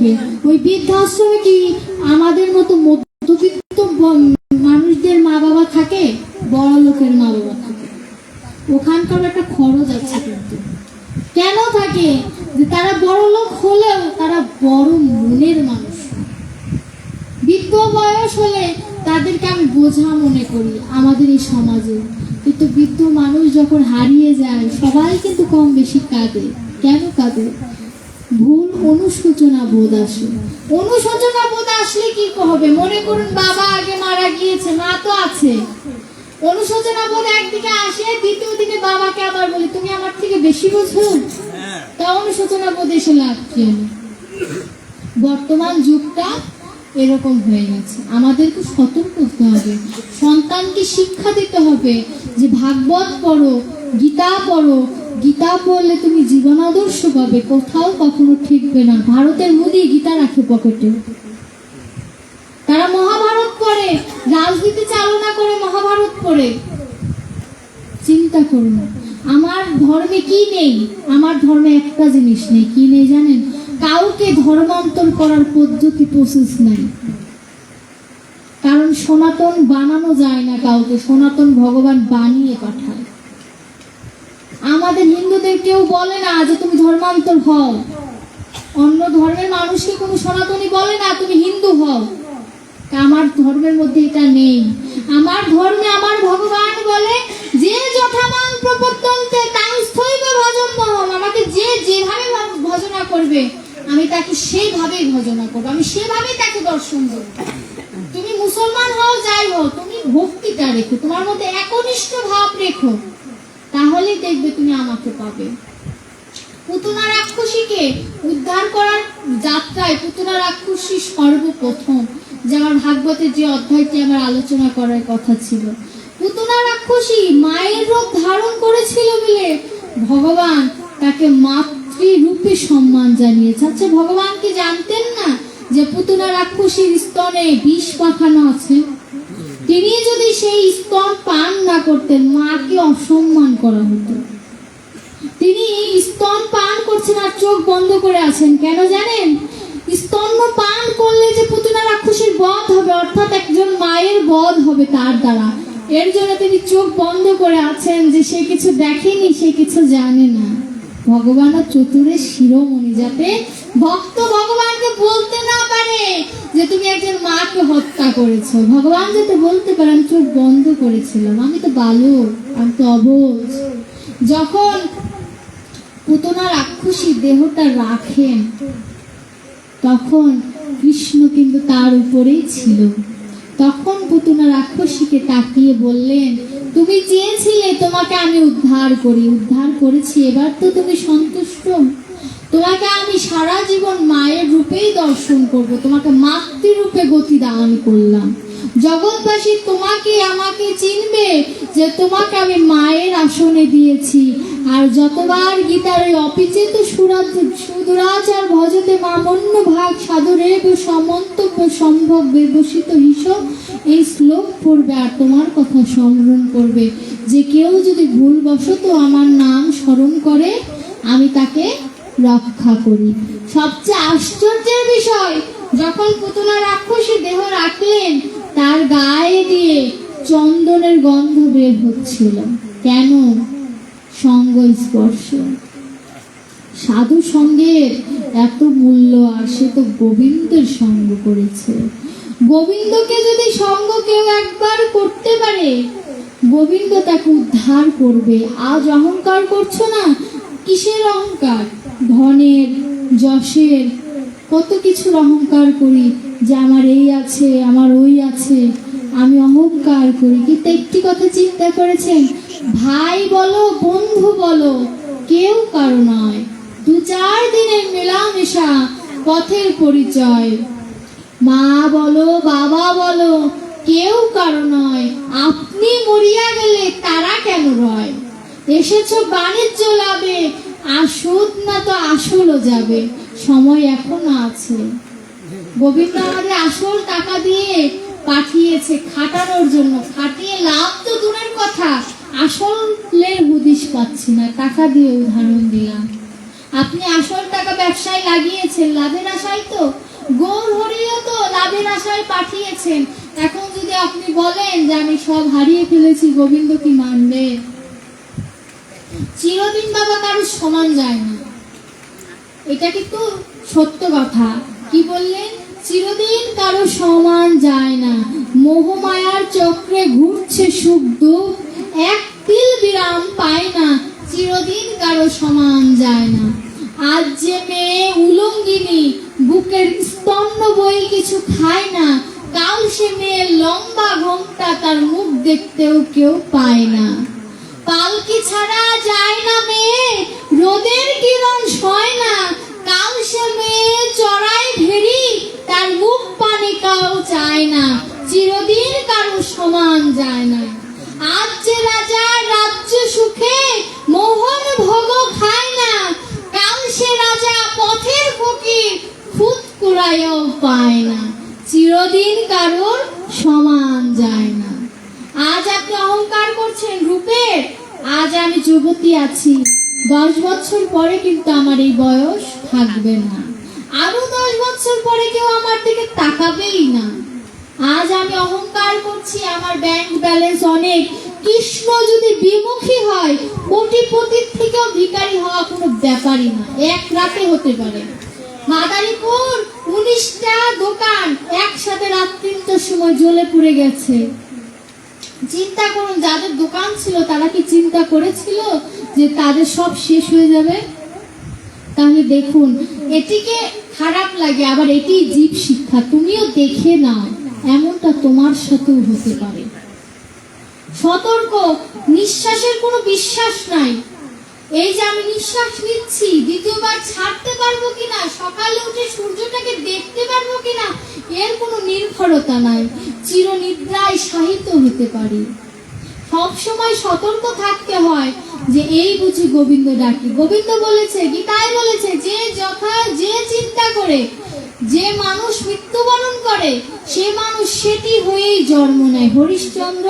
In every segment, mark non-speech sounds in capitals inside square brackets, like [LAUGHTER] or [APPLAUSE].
থাকবে। ওই বৃদ্ধাশ্রমে কি আমাদের মতো মধ্যবিত্ত মানুষদের মা বাবা থাকে? বড় লোকের মা বাবা থাকে। ওখানকার একটা খরচ আছে কিন্তু। কেন থাকে? যে তারা বড় লোক হলেও তারা বড় মনের মানুষ। বৃদ্ধ বয়স হলে তাদেরকে আমি বোঝা মনে করি আমাদের এই সমাজে। কিন্তু বৃদ্ধ মানুষ যখন হারিয়ে যায়, সবাই কিন্তু কম বেশি কাঁদে। কেন কাঁদে? ভুল অনুশোচনা বোধ আসে। অনুশোচনা বোধ আসলে কি হবে? মনে করুন বাবা আগে মারা গিয়েছে মা তো আছে। অনুশোচনা বোধ একদিকে আসে দ্বিতীয় দিকে বাবাকে আবার বলি তুমি আমার থেকে বেশি বোঝো? তা অনুশোচনা বোধ এসে লাভ কি? বর্তমান যুগটা এরকম হয়ে গেছে। আমাদেরকে সতর্ক হতে হবে। সন্তানকে শিক্ষা দিতে হবে যে ভাগবত পড়ো গীতা পড়ো গীতা পড়লে তুমি জীবন আদর্শ পাবে, কোথাও কখনো ঠিকবে না। ভারতের মোদি গীতা রাখে পকেটে। তারা মহাভারত পড়ে, রাজনীতি চালনা করে মহাভারত পড়ে। চিন্তা করুন আমার ধর্মে কি নেই? আমার ধর্মে একটা জিনিস নেই, কি নেই জানেন? কাউকে ধর্মান্তর করার পদ্ধতি প্রসেস নেই। কারণ সনাতন বানানো যায় না কাউকে, সনাতন ভগবান বানিয়ে পাঠায়। আমাদের হিন্দুদের কেউ বলে না যে তুমি ধর্মান্তর হও। অন্য ধর্মের মানুষকে কোনো সনাতনী বলে না, তুমি হিন্দু হও। আমার ধর্মের মধ্যে এটা নেই। আমার ধর্মে আমার ভগবান বলে, যে যথামান প্রপত্তন্তে তাং স্থৈব ভজন মহম, আমাকে যে যেভাবে ভজনা করবে, আমি তাকে সেভাবেই ভজনা করব। আমি সেভাবেই তাকে দর্শন করব তুমি মুসলমান হও, যাই হও তুমি ভক্তিটা রেখো। তোমার মধ্যে একনিষ্ঠ ভাব রেখো। তাহলেই দেখবে তুমি আমাকে পাবে। পুতুনা রাক্ষসীকে উদ্ধার করার যাত্রায় পুতুনা রাক্ষসী সর্বপ্রথম, যে আমার ভাগবতের যে অধ্যায়টি আমার আলোচনা করার কথা ছিল। পুতুনা রাক্ষসী মায়ের রূপ ধারণ করেছিল বলে ভগবান তাকে মাতৃরূপে সম্মান জানিয়েছে। আচ্ছা ভগবান কি জানতেন না যে পুতুনা রাক্ষসীর স্তনে বিষ পাখানো আছে? তিনি যদি সেই স্তন পান না করতেন, মাকে অসম্মান করা হতো। তিনি স্তন পান করছেন আর চোখ বন্ধ করে আছেন, কেন জানেন? স্তন্য পান করলে যে পুতুনা রাক্ষসীর বধ হবে, অর্থাৎ একজন মায়ের বধ হবে তার দ্বারা। এর জন্য তিনি চোখ বন্ধ করে আছেন যে সে কিছু দেখেনি, সে কিছু জানে না। ভগবান চতুরের শিরোমণি যাতে ভক্ত ভগবানকে বলতে না পারে যে তুমি একজন মাকে হত্যা করেছ। ভগবান যাতে বলতে পারে, আমি চোখ বন্ধ করেছিলাম। আমি তো বালক, আমি তো অবোধ যখন পুতনা রাক্ষসী দেহটা রাখেন, তখন কৃষ্ণ কিন্তু তার উপরেই ছিল। তখন পুতনা রাক্ষসীকে তাকিয়ে বললেন, তুমি চেয়েছিলে তোমাকে আমি উদ্ধার করি, উদ্ধার করেছি, এবার তো তুমি সন্তুষ্ট? তোমাকে আমি সারা জীবন মায়ের রূপেই দর্শন করব, তোমাকে মাতৃরূপে গতি দান করলাম। জগৎবাসী তোমাকে আমাকে চিনবে যে তোমাকে আমি মায়ের আসনে দিয়েছি। আর যতবার গীতার ওই অপিচেত সুরাত সুদুরাচার ভজতে মামন্য ভাগ সাধুরেব সমন্তব্য সম্ভব বিবসিত হিস, এই শ্লোক পড়বে আর তোমার কথা স্মরণ করবে। যে কেউ যদি ভুলবশত আমার নাম স্মরণ করে, আমি তাকে রক্ষা করি। সবচেয়ে আশ্চর্যের বিষয়, যখন পুতনা রাক্ষসী দেহ রাখলেন, তার গায়ে দিয়ে চন্দনের গন্ধ বের হচ্ছিল। কেন? সঙ্গ স্পর্শ সাধু সঙ্গের এত মূল্য আর সে তো গোবিন্দের সঙ্গ করেছে। গোবিন্দকে যদি সঙ্গ কেউ একবার করতে পারে, গোবিন্দ তাকে উদ্ধার করবে। আজ অহংকার করছ না? কিসের অহংকার? ধনের, যশের, কত কিছুর অহংকার করি যে আমার এই আছে, আমার ওই আছে, আমি অহংকার করি। কিন্তু একটি কথা চিন্তা করেছেন, ভাই বলো, বন্ধু বলো, কেউ কারও নয়। দু চার দিনের মেলামেশা, পথের পরিচয়। মা বলো, বাবা বলো, কেউ কারও নয়। আপনি মরিয়া গেলে তারা কেন রয়? এসেছ বাণিজ্য লাভে আসুদ না তো আসলও যাবে। সময় এখনও আছে। গোবিন্দ আমাদের আসল টাকা দিয়ে পাঠিয়েছে, খাটানোর জন্য। খাটিয়ে লাভ তো দূরের কথা। আসলের হুদিস পাচ্ছি না। টাকা দিয়ে উদাহরণ দিলাম। আপনি আসল টাকা ব্যবসায় লাগিয়েছেন, লাভের আশায় তো? গৌর হরিও তো লাভের আশায় পাঠিয়েছেন। এখন যদি আপনি বলেন যে আমি সব হারিয়ে ফেলেছি, গোবিন্দ কি মানবে? চিরদিন বাবা কারও সমান যায় না। এটা কিন্তু সত্য কথা। কি বললেন চিরদিন কারও সমান যায় না। মোহমায়ার চক্রে ঘুরছে সুখ দুঃখ। এক তিল বিরাম পায় না। চিরদিন কারও সমান যায় না। আজ যে মেয়ে উলঙ্গিনী, বুকের স্তন্য বই কিছু খায় না। কাল সে মেয়ে লম্বা ঘোমটা তার মুখ দেখতেও কেউ পায় না। পালকি ছাড়া যায় না মেয়ে। রোদের কিরণ সয় না। কাল সে মেয়ে চড়াই ভেরি তার মুখ পানে কাউ চায় না। চিরদিন কারও সমান যায় না। আজ যে রাজা রাজ্য সুখে, মোহন ভোগ খায় না। কাল সে রাজা পথের ফকির খুদ কুড়াইও পায় না। চিরদিন কারোর সমান যায় না। আজ আপনি অহংকার করছেন রূপের আজ আমি যুবতী আছি। দশ বছর পরে কিন্তু আমার এই বয়স থাকবে না। আরও দশ বছর পরে কেউ আমার দিকে তাকাবেই না। আজ আমি অহংকার করছি, আমার ব্যাংক ব্যালেন্স অনেক। কৃষ্ণ যদি বিমুখী হয়, কোটিপতির থেকেও ভিখারি হওয়া কোনো ব্যাপারই না। এক রাতে হতে পারে। মাদারীপুর উনিশটা দোকান একসাথে রাত তিনটার সময় জ্বলে পুড়ে গেছে। চিন্তা করুন, যাদের দোকান ছিল তারা কি চিন্তা করেছিল যে তাদের সব শেষ হয়ে যাবে? তাহলে দেখুন, এটিকে খারাপ লাগে, আবার এটি জীব শিক্ষা। তুমিও দেখে নাও, এমনটা তোমার সাথেও হতে পারে। সতর্ক, নিঃশ্বাসের কোনো বিশ্বাস নাই। এই যে আমি নিঃশ্বাস নিচ্ছি, দ্বিতীয়বার ছাড়তে পারব কিনা? সকালে উঠে সূর্যটাকে দেখতে পারব কিনা? এর কোনো নির্ভরতা নাই। চিরনিদ্রায় সাহিত্য হতে পারি। সব সময় সতর্ক থাকতে হয় যে এই বুঝি গোবিন্দ ডাকি। গোবিন্দ বলেছে, গীতায় বলেছে, যে যথা, যে চিন্তা করে, যে মানুষ মৃত্যুবরণ করে, সে মানুষ সেটি হয়েই জন্ম নেয়। হরিশ্চন্দ্র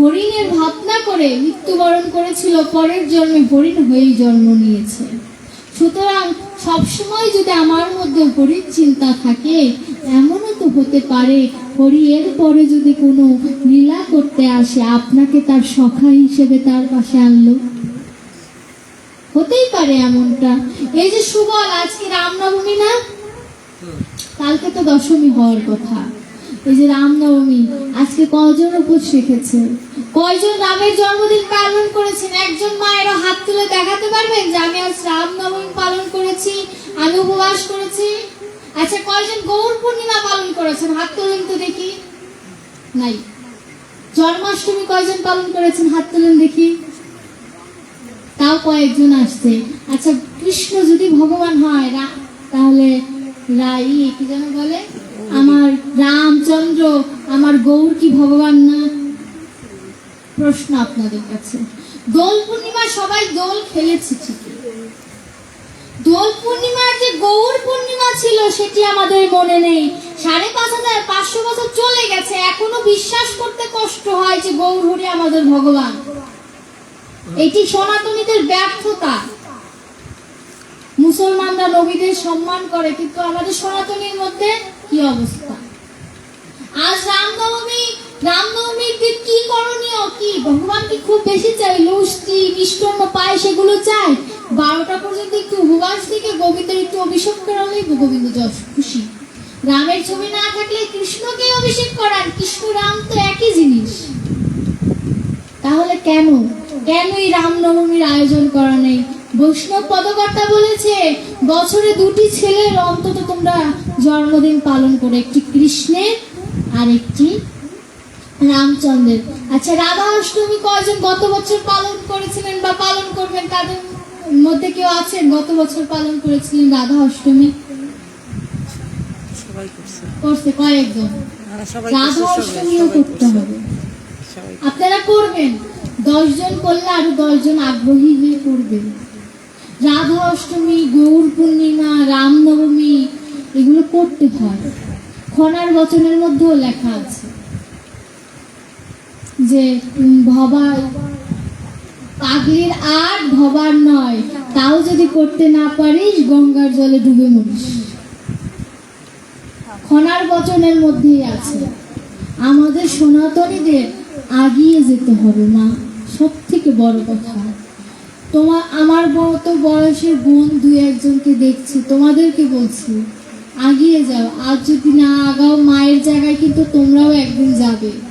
হরিণের ভাবনা করে মৃত্যুবরণ করেছিল, পরের জন্মে হরিণ হয়েই জন্ম নিয়েছে। সুতরাং সবসময় যদি আমার মধ্যে হরির চিন্তা থাকে, এমনও তো হতে পারে হরি এর পরে যদি কোনো লীলা করতে আসে, আপনাকে তার সখা হিসেবে তার পাশে আনলো। হতেই পারে এমনটা। এই যে সুবল, আজকে রামনবমী না? কালকে তো দশমী হওয়ার কথা। এই যে রামনবমী, আজকে কজন উপোস রেখেছে? কয়জন রামের জন্মদিন পালন করেছেন? একজন মায়েরও হাত তুলে দেখাতে পারবেন যে আমি আজ রামনবমী পালন করেছি, আমি উপবাস করেছি? আচ্ছা কয়জন গৌর পূর্ণিমা পালন করেছেন? হাত তুলেন তো দেখি। নাই। জন্মাষ্টমী কয়জন পালন করেছেন? হাত তুলেন দেখি। তাও কয়েকজন আসছে। আচ্ছা কৃষ্ণ যদি ভগবান হয় তাহলে রাই কি যেন বলে? আমার রামচন্দ্র, আমার গৌর কি ভগবান না? প্রশ্ন আপনাদের কাছে। দোল পূর্ণিমা সবাই দোল খেলেছে ঠিকই। দোল পূর্ণিমার যে গৌর পূর্ণিমা ছিল সেটি আমাদের মনে নেই। সাড়ে পাঁচ হাজার পাঁচশো বছর চলে গেছে, এখনও বিশ্বাস করতে কষ্ট হয় যে গৌর হরি আমাদের ভগবান। এটি সনাতনীদের ব্যর্থতা। মুসলমানরা নবীদের সম্মান করে, কিন্তু আমাদের সনাতনীর মধ্যে কি অবস্থা? আজ রামনবমী রামনবমীর কি করণীয়? কি? খুব বেশি চাই লুষ্টি পায়, সেগুলো চাই বারোটা পর্যন্ত একটু থেকে একটু যশ খুশি। রামের না থাকলে রাম তো একই জিনিস। তাহলে কেন? কেন এই রামনবমীর আয়োজন করা নেই? বৈষ্ণব পদকর্তা বলেছে, বছরে দুটি ছেলের অন্তত তোমরা জন্মদিন পালন করো, একটি কৃষ্ণের আর একটি রামচন্দ্রের। আচ্ছা রাধা অষ্টমী কয়জন গত বছর পালন করেছিলেন বা পালন করবেন? তাদের মধ্যে কেউ আছেন? গত বছর পালন করেছিলেন রাধা অষ্টমী? করছে। করছে কয়েকজন। রাধা অষ্টমীও করতে হবে। আপনারা করবেন। দশজন করলে আরও দশজন আগ্রহী হয়ে করবেন রাধা অষ্টমী গৌর পূর্ণিমা রামনবমী এগুলো করতে হয়। খনার বচনের মধ্যেও লেখা আছে। যে উম, ভবা পাগলির আর ভবার নয় তাও যদি করতে না পারিস গঙ্গার জলে ডুবে মরিস। খনার বচনের মধ্যেই আছে। আমাদের সনাতনীদের আগিয়ে যেতে হবে মা সব থেকে বড় কথা। তোমার আমার তো বয়সের বোন দুই একজনকে দেখছি তোমাদেরকে বলছি আগিয়ে যাও। আজ যদি না আগাও মায়ের জায়গায় কিন্তু তোমরাও একদিন যাবে।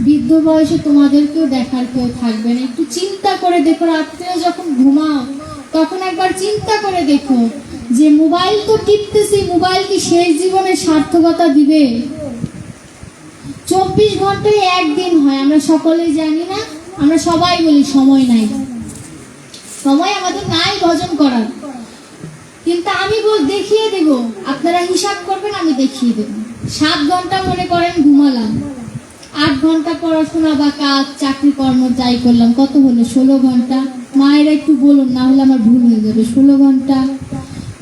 বৃদ্ধ বয়সে তোমাদেরকেও দেখার কেউ থাকবে না। একটু চিন্তা করে দেখো রাত্রে যখন ঘুমাও, তখন একবার চিন্তা করে দেখো যে মোবাইল তো টিপতেছি, মোবাইল কি শেষ জীবনে সার্থকতা দিবে? চব্বিশ ঘন্টায় একদিন হয়, আমরা সকলেই জানি না, আমরা সবাই বলি সময় নাই। সময় আমাদের নাই ভজন করার। কিন্তু আমি বল, দেখিয়ে দেব। আপনারা হিসাব করবেন, আমি দেখিয়ে দেব। সাত ঘণ্টা মনে করেন ঘুমালাম। আট ঘণ্টা পড়াশোনা বা কাজ, চাকরি কর্ম যাই করলাম, কত হলো? ষোলো ঘণ্টা। মায়েরা একটু বলুন, না হলে আমার ভুল হয়ে যাবে। ষোলো ঘণ্টা।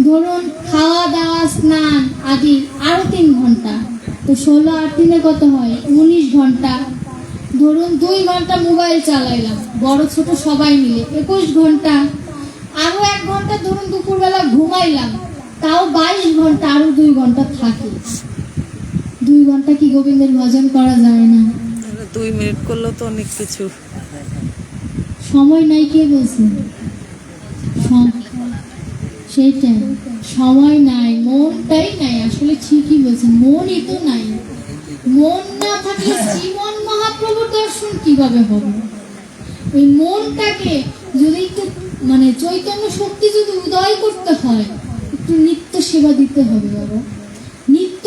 ধরুন, খাওয়া দাওয়া, স্নান আদি আরও তিন ঘণ্টা। তো ষোলো আর তিনে কত হয়? উনিশ ঘণ্টা। ধরুন, দুই ঘণ্টা মোবাইল চালাইলাম। বড়, ছোট সবাই মিলে। একুশ ঘণ্টা। আরও এক ঘণ্টা, ধরুন, দুপুরবেলা ঘুমাইলাম। তাও বাইশ ঘণ্টা, আরও দুই ঘণ্টা থাকে। দুই ঘণ্টা কি গোবিন্দের ভজন করা যায় না? দুই মিনিট করলেও তো অনেক কিছু। সময় নাই কে বলছে? সেইটাই। সময় নাই মনটাই নাই আসলে ঠিকই বলছেন মনই তো নাই। মন না থাকলে [LAUGHS] জীবন মহাপ্রভুর দর্শন কীভাবে হবে? ওই মনটাকে যদি একটু মানে চৈতন্য শক্তি যদি উদয় করতে হয় একটু নিত্য সেবা দিতে হবে বাবা।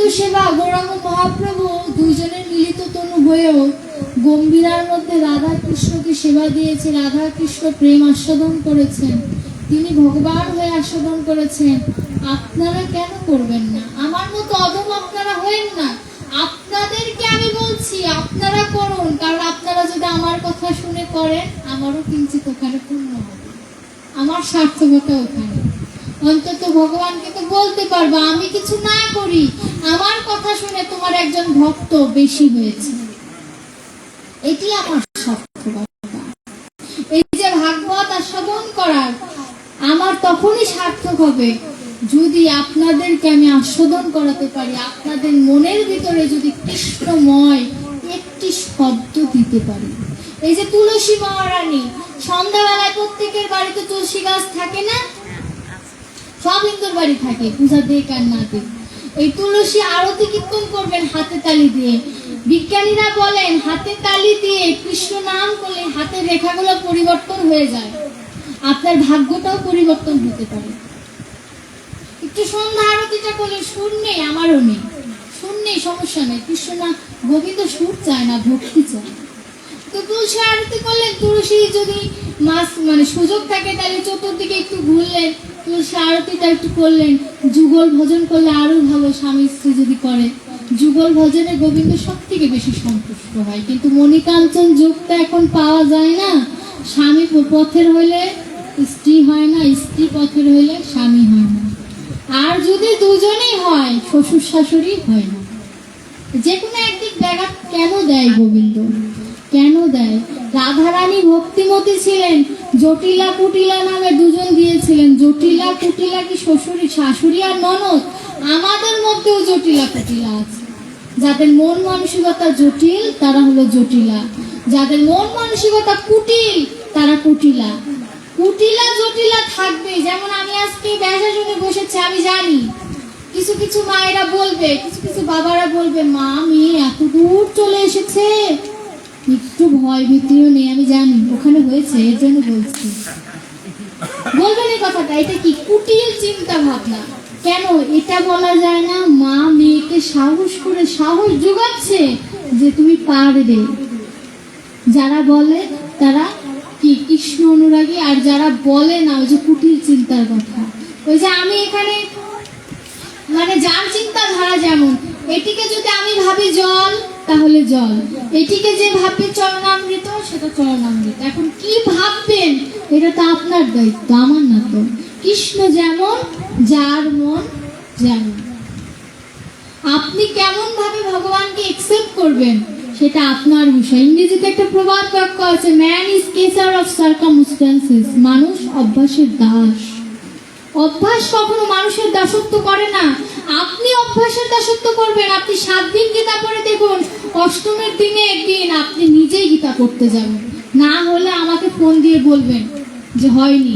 সেবা গৌরাঙ্গ মহাপ্রভু দুইজনের মিলিত তনু হয়েও গম্ভীরার মধ্যে রাধা কৃষ্ণকে সেবা দিয়েছে রাধা কৃষ্ণ প্রেম আস্বাদন করেছেন। তিনি ভগবান হয়ে আস্বাদন করেছেন। আপনারা কেন করবেন না? আমার মতো অদম আপনারা হয়েন না। আপনাদেরকে আমি বলছি, আপনারা করুন। কারণ আপনারা যদি আমার কথা শুনে করেন, আমারও কিঞ্চিত ওখানে পূর্ণ হবে। আমার সার্থকতা ওখানে। অন্তত ভগবানকে তো বলতে পারব, আমি কিছু না করি। আমার কথা শুনে তোমার একজন ভক্ত বেশি হয়েছে। এটি আমার সার্থকতা। এই যে ভাগবত আস্বাদন করার, আমার তখনই সার্থক হবে যদি আপনাদেরকে আমি আস্বাদন করাতে পারি, আপনাদের মনের ভিতরে যদি কৃষ্ণময় একটি শব্দ দিতে পারি। এই যে তুলসী মহারানী, সন্ধ্যাবেলায় প্রত্যেকের বাড়িতে তুলসী গাছ থাকে না? সব হিন্দুর বাড়ি থাকে, পূজা দেখ আর না দেখ এই তুলসী আরতি কীর্তন করবেন হাতে তালি দিয়ে। বিজ্ঞানীরা বলেন, হাতে তালি দিয়ে কৃষ্ণ নাম করলে হাতের রেখাগুলো পরিবর্তন হয়ে যায়। আপনার ভাগ্যটাও পরিবর্তন হতে পারে। একটু সন্ধ্যা আরতিটা করলে সুর নেই, আমারও নেই। সুর নেই, সমস্যা নেই। কৃষ্ণ না, গোবিন্দ সুর চায় না, ভক্তি চায় তো তুলসী আরতি করলেন তুলসী যদি মাস মানে সুযোগ থাকে, তাহলে চতুর্দিকে একটু ঘুরলেন তুলসী আরতিটা একটু করলেন। যুগল ভজন করলে আরও ভালো স্বামী স্ত্রী যদি করে। যুগল ভজনে গোবিন্দ সব থেকে বেশি সন্তুষ্ট হয়। কিন্তু মণিকাঞ্চন যুগটা এখন পাওয়া যায় না। স্বামী পথের হইলে স্ত্রী হয় না, স্ত্রী পথের হইলে স্বামী হয় না। আর যদি দুজনেই হয়, শ্বশুর শাশুড়ি হয় না। যে কোনো একদিক ব্যাঘাত কেন দেয় গোবিন্দ? কেন দেয়? রাধারানী ভক্তিমতী ছিলেন। জটিলা কুটিলা নামে দুজন দিয়েছিলেন জটিলা কুটিলা কি শ্বশুরি, শাশুড়ি আর ননদ? আমাদের মধ্যেও জটিলা কুটিলা আছে। যাদের মন মানসিকতা জটিল, তারা হলো জটিলা। যাদের মন মানসিকতা কুটিল, তারা কুটিলা। কুটিলা, জটিলা থাকবে। যেমন আমি আজকে ব্যবসা শুনে বসেছি, আমি জানি। কিছু কিছু মায়েরা বলবে, কিছু কিছু বাবারা বলবে, মা, মেয়ে, এত দূর চলে এসেছে। একটু ভয় ভীতিও নেই, আমি জানি। ওখানে হয়েছে, এর জন্য বলছি। বলবেন এই কথাটা, এটা কি কুটিল চিন্তা ভাবনা কেন এটা বলা যায় না, মা মেয়েকে সাহস করে সাহস যোগাচ্ছে যে তুমি পারবে? যারা বলে, তারা কি কৃষ্ণ অনুরাগী? আর যারা বলে না, ওই যে কুটিল চিন্তার কথা। ওই যে আমি এখানে মানে যার চিন্তাধারা যেমন, এটিকে যদি আমি ভাবি জল তাহলে জল। এটিকে যে ভাববে চরণামৃত, সেটা চরণামৃত। এখন কি ভাববেন? এটা তো আপনার দায়িত্ব, আমার না তো। কৃষ্ণ যেমন, যার মন যেমন। আপনি কেমন ভাবে ভগবানকে একসেপ্ট করবেন, সেটা আপনার বিষয়। ইংরেজিতে একটা প্রবাদ বাক্য আছে man is creature of circumstances মানুষ অভ্যাসের দাস। অভ্যাস কখনো মানুষের দাসত্ব করে না আপনি অভ্যাসের দাসত্ব করবেন, আপনি সাত দিন গীতা পড়ে দেখুন, অষ্টমের দিনে একদিন আপনি নিজেই গীতা পড়তে যাবেন। না হলে আমাকে ফোন দিয়ে বলবেন যে হয়নি।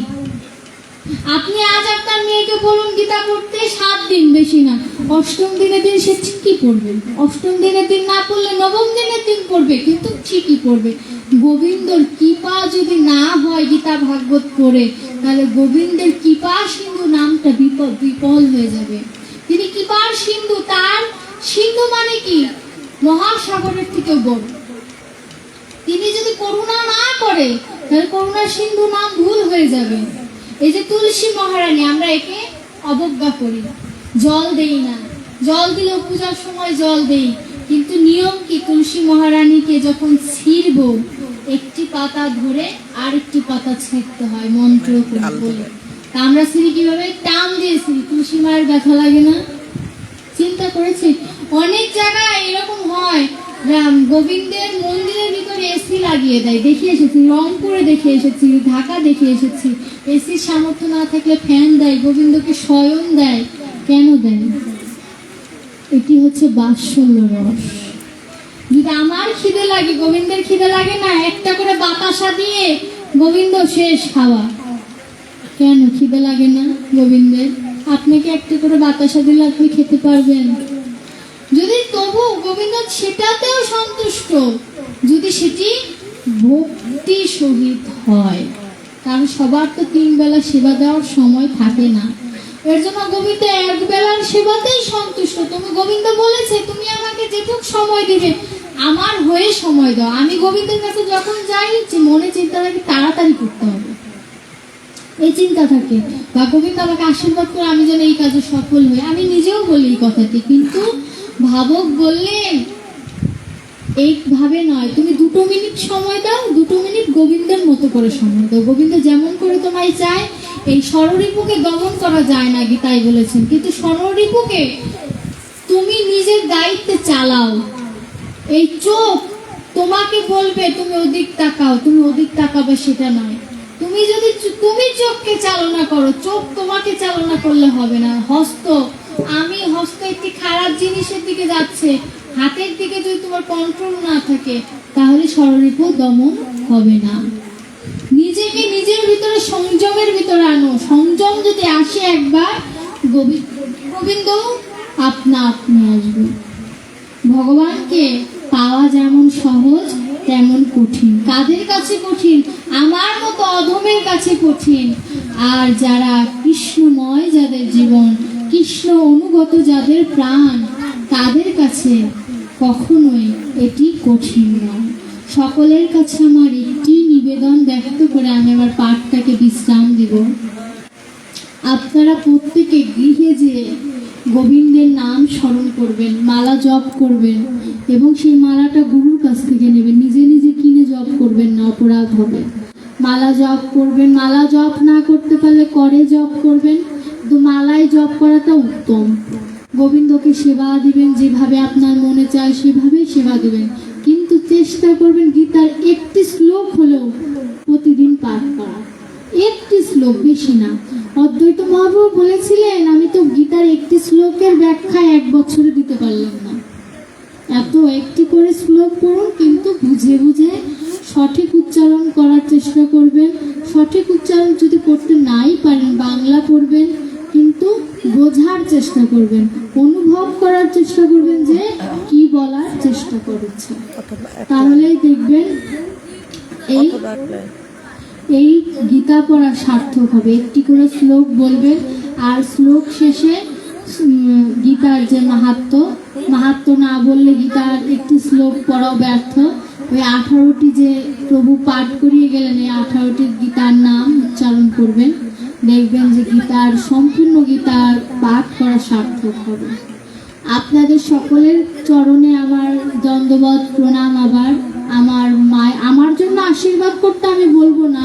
আপনি আজ আপনার মেয়েকে বলুন গীতা পড়তে, সাত দিন বেশি না। অষ্টম দিনের দিন সে ঠিকই পড়বে। অষ্টম দিনের দিন না পড়লে নবম দিনের দিন পড়বে, কিন্তু ঠিকই পড়বে। গোবিন্দর কৃপা যদি না হয় গীতা ভাগবত পড়ে, তাহলে গোবিন্দের কৃপা সিন্ধু নামটা বিপদ বিপল হয়ে যাবে। তিনি কৃপার সিন্ধু? তার সিন্ধু মানে কি? মহাসাগরের থেকেও বড়। তিনি যদি করুণা না করে তাহলে করুণার সিন্ধু নাম ভুল হয়ে যাবে। এই যে তুলসী মহারানী আমরা একে অবজ্ঞা করি। জল দেই না। জল দিলেও পূজার সময় জল দেই। কিন্তু নিয়ম কি? তুলসী মহারানীকে যখন ছিড়ব একটি পাতা ধরে আরেকটি পাতা ছেঁকতে হয় মন্ত্র বলে তা আমরা সিঁড়ি কীভাবে? টান দিয়েছি তুলসী মায়ের ব্যথা লাগে না? চিন্তা করেছি। অনেক জায়গায় এরকম হয়। রাম, গোবিন্দের মন্দিরের ভিতরে এসি লাগিয়ে দেয়। দেখে এসেছি, রংপুরে দেখে এসেছি, ঢাকা দেখে এসেছি। এসির সামর্থ্য না থাকলে ফ্যান দেয়, গোবিন্দকে স্বয়ং দেয়। কেন দেয়? এটি হচ্ছে বাৎসল্য রস। যদি আমার খিদে লাগে, গোবিন্দের খিদে লাগে না, একটা করে বাতাসা দিয়ে গোবিন্দ শেষ খাওয়া। কেন খিদে লাগে না গোবিন্দের? আপনাকে একটা করে বাতাসা দিলে আপনি খেতে পারবেন। যদি তবু গোবিন্দ সেটাতেও সন্তুষ্ট, যদি সেটি ভক্তি সহিত হয় কারণ সবার তো তিন বেলা সেবা দেওয়ার সময় থাকে না। এর জন্য গোবিন্দ এক বেলার সেবাতেই সন্তুষ্ট। তুমি গোবিন্দ বলেছে, তুমি আমাকে যেটুক সময় দিবে, আমার হয়ে সময় দাও। আমি গোবিন্দের কাছে যখন যাই, মনে চিন্তা থাকে, তাড়াতাড়ি করতে হবে। এই চিন্তা থাকে বা গোবিন্দ আমাকে আশীর্বাদ করে আমি যেন এই কাজে সফল হই। আমি নিজেও বলি এই কথাটি, কিন্তু ভাবক বললেন এইভাবে নয়। তুমি দুটো মিনিট সময় দাও, দুটো মিনিট গোবিন্দের মতো করে সময় দাও। গোবিন্দ যেমন করে তোমায় চায়, এই স্বররিপুকে দমন করা যায় না গীতাই বলেছেন। কিন্তু স্বররিপুকে তুমি নিজের দায়িত্বে চালাও। এই চোখ তোমাকে বলবে, তুমি ওদিক তাকাও, তুমি ওদিক তাকাবে, সেটা নয়। তুমি যদি তুমি চোখকে চালনা করো, চোখ তোমাকে চালনা করলে হবে না। হস্ত, আমি হস্ত একটি খারাপ জিনিসের দিকে যাচ্ছে। হাতের দিকে যদি তোমার কন্ট্রোল না থাকে, তাহলে স্বরলিপু দমন হবে না। নিজেকে নিজের ভিতরে, সংযমের ভিতরে আনো। সংযম যদি আসে একবার গোবিন্দ আপনা আপনি আসবে। ভগবানকে পাওয়া যেমন সহজ তেমন কঠিন। কাদের কাছে কঠিন? আমার মতো অধমের কাছে কঠিন। আর যারা কৃষ্ণময় যাদের জীবন, কৃষ্ণ অনুগত যাদের প্রাণ, তাদের কাছে কখনোই এটি কঠিন নয়। সকলের কাছে আমার একটি নিবেদন ব্যক্ত করে আমি আমার পাঠটাকে বিশ্রাম দিব। আপনারা প্রত্যেকে গৃহে যে গোবিন্দের নাম স্মরণ করবেন, মালা জপ করবেন এবং সেই মালাটা গুরুর কাছ থেকে নেবেন। নিজে নিজে কিনে জপ করবেন না, অপরাধ হবে। মালা জপ করবেন, মালা জপ না করতে পারলে করে জপ করবেন? তো মালায় জপ করাটা উত্তম। গোবিন্দকে সেবা দিবেন, যেভাবে আপনার মনে চায় সেভাবেই সেবা দিবেন। কিন্তু চেষ্টা করবেন গীতার একটি শ্লোক হলেও প্রতিদিন পাঠ করা একটি শ্লোক, বেশি না। অদ্বৈত মহাপ্রভু বলেছিলেন, আমি তো গীতার একটি শ্লোকের ব্যাখ্যা এক বছরে দিতে পারলাম না। এত একটি করে শ্লোক পড়ুন, কিন্তু বুঝে বুঝে সঠিক উচ্চারণ করার চেষ্টা করবেন। সঠিক উচ্চারণ যদি করতে নাই পারেন, বাংলা পড়বেন, কিন্তু বোঝার চেষ্টা করবেন, অনুভব করার চেষ্টা করবেন যে কি বলার চেষ্টা করেছে। তাহলেই দেখবেন এই এই গীতা পড়া সার্থক হবে। একটি করে শ্লোক বলবেন, আর শ্লোক শেষে গীতার যে মাহাত্ম মাহাত্ম না বললে গীতার একটি শ্লোক পড়াও ব্যর্থ। ওই আঠারোটি যে প্রভু পাঠ করিয়ে গেলেন, এই আঠারোটি গীতার নাম উচ্চারণ করবেন। দেখবেন যে গীতার সম্পূর্ণ গীতার পাঠ করা সার্থক হবে। আপনাদের সকলের চরণে আমার দণ্ডবত প্রণাম আবার। আমার মায় আমার জন্য আশীর্বাদ করতে আমি বলব না।